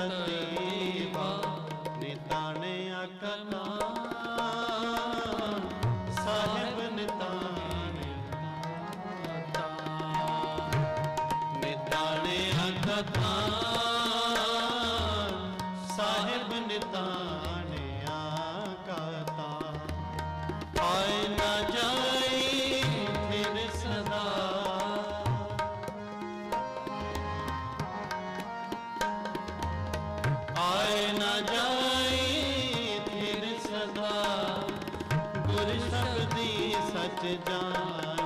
ਸਤੀਵਾ ਨਿਤਾਣੇ ਅਕਲਾ ਸਾਹਿਬ ਨਿਤਾਣੇ ਅਕਲਾ ਨਿਤਾਣੇ ਅਕਲਾ जाए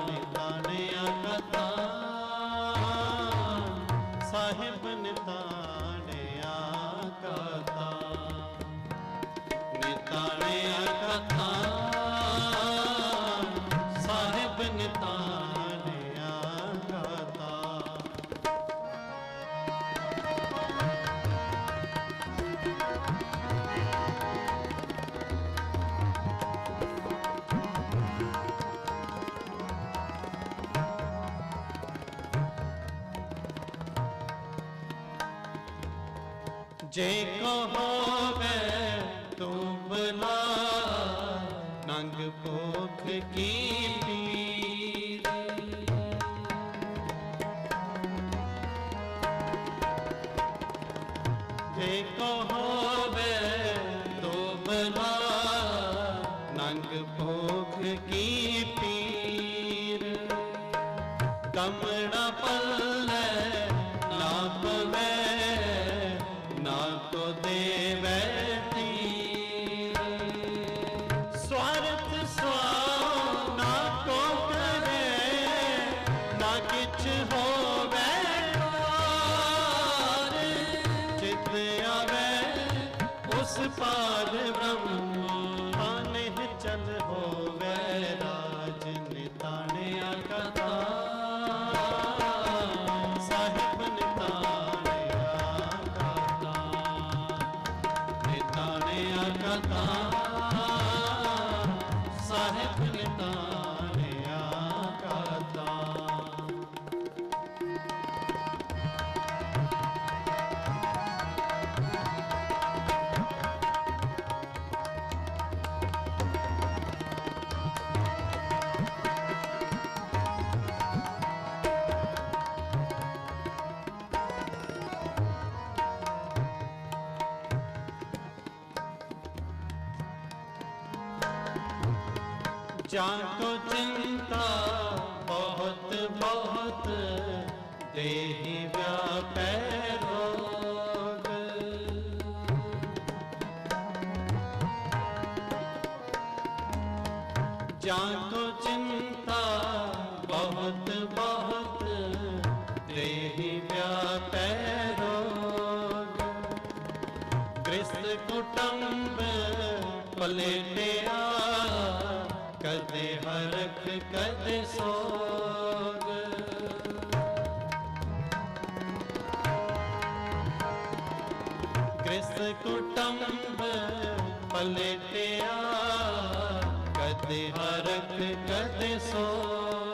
ਜੇ ਕੋ ਹੋਵੇ ਤੂੰ ਬਲਾ ਨੰਗ ਭੋਖ ਕੀ ਪੀਰ? ਜੇ ਕੋ ਹੋਵੇ ਤੂੰ ਬਲਾ ਨੰਗ ਭੋਖ ਕੀ ਪੀਰ? ਕਮੜਾ ਪੱਲੇ ਨਾ ਕੋ ਤੀਰ ਸਵਾਰਥ ਸਵਾ ਨਾ ਕੋ ਕਰੇ, ਨਾ ਕਿਛ ਹੋਵੇ ਕਾਰ ਚਿਤ ਆਵੇ, ਉਸ ਪਾਰ ਬ੍ਰਹਮ ਆਨੇ ਚਲ ਹੋਵੇ ਨਿਤਾਣਿਆ ਸਾਹਿਬ जान तो चिंता बहुत बहुत देहि व्यापै रोग जान तो चिंता बहुत बहुत देहि व्यापै रोग गृहस्थ कुटुंब पलेटे ਕਦੇ ਹਰਖ ਕਦੇ ਸੋਗ। ਗ੍ਰਸਤ ਕੁਟੰਬ ਪਲਟਿਆ ਕਦੇ ਹਰਖ ਕਦੇ ਸੋਗ।